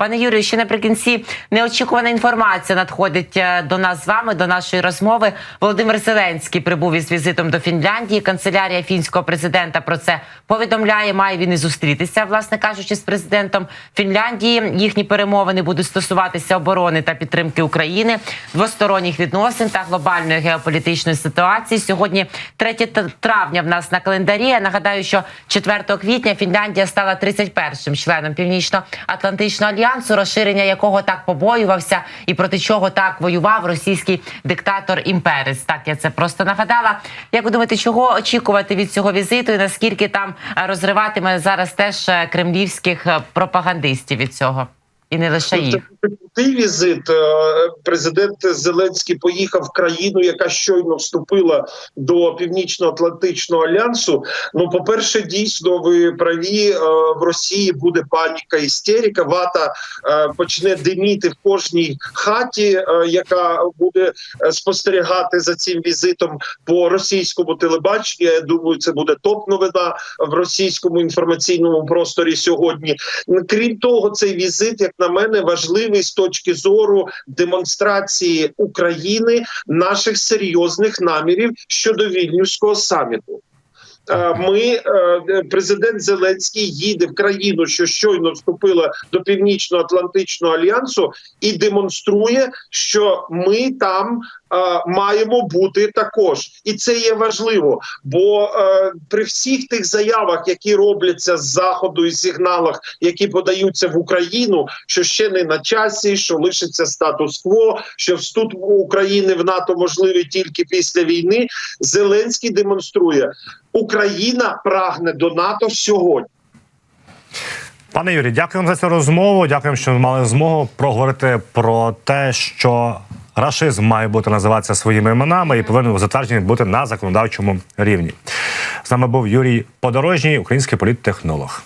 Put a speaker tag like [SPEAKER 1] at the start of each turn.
[SPEAKER 1] Пане Юрію, ще наприкінці неочікувана інформація надходить е, до нас з вами, до нашої розмови. Володимир Зеленський прибув із візитом до Фінляндії. Канцелярія фінського президента про це повідомляє. Має він і зустрітися, власне кажучи, з президентом Фінляндії. Їхні перемовини будуть стосуватися оборони та підтримки України, двосторонніх відносин та глобальної геополітичної ситуації. Сьогодні 3 травня в нас на календарі. Я нагадаю, що 4 квітня Фінляндія стала 31-м членом Північно-Атлантичного альянсу, розширення якого так побоювався і проти чого так воював російський диктатор імперець. Так я це просто нагадала. Як ви думаєте, чого очікувати від цього візиту, і наскільки там е, розриватиме зараз теж е, кремлівських е, пропагандистів від цього? І не лише їх.
[SPEAKER 2] Цей візит е, президент Зеленський поїхав в країну, яка щойно вступила до Північно-Атлантичного альянсу. Ну, по-перше, дійсно, ви праві е, в Росії буде паніка, істерика. Вата е, почне диміти в кожній хаті, яка буде спостерігати за цим візитом по російському телебаченню. Я думаю, це буде топ новина в російському інформаційному просторі сьогодні. Крім того, цей візит, як на мене, важливий з точки зору демонстрації України наших серйозних намірів щодо вільнюського саміту. Е, Ми е, президент Зеленський їде в країну, що щойно вступила до Північно-Атлантичного альянсу, і демонструє, що ми там е, маємо бути також, і це є важливо. Бо е, при всіх тих заявах, які робляться з заходу і сигналах, які подаються в Україну, що ще не на часі, що лишиться статус-кво, що вступ України в НАТО можливий тільки після війни. Зеленський демонструє, Україна прагне до НАТО сьогодні.
[SPEAKER 3] Пане Юрій, дякуємо за цю розмову. Дякуємо, що мали змогу проговорити про те, що рашизм має бути називатися своїми іменами і повинен затверджений бути на законодавчому рівні. З нами був Юрій Подорожній, український політтехнолог.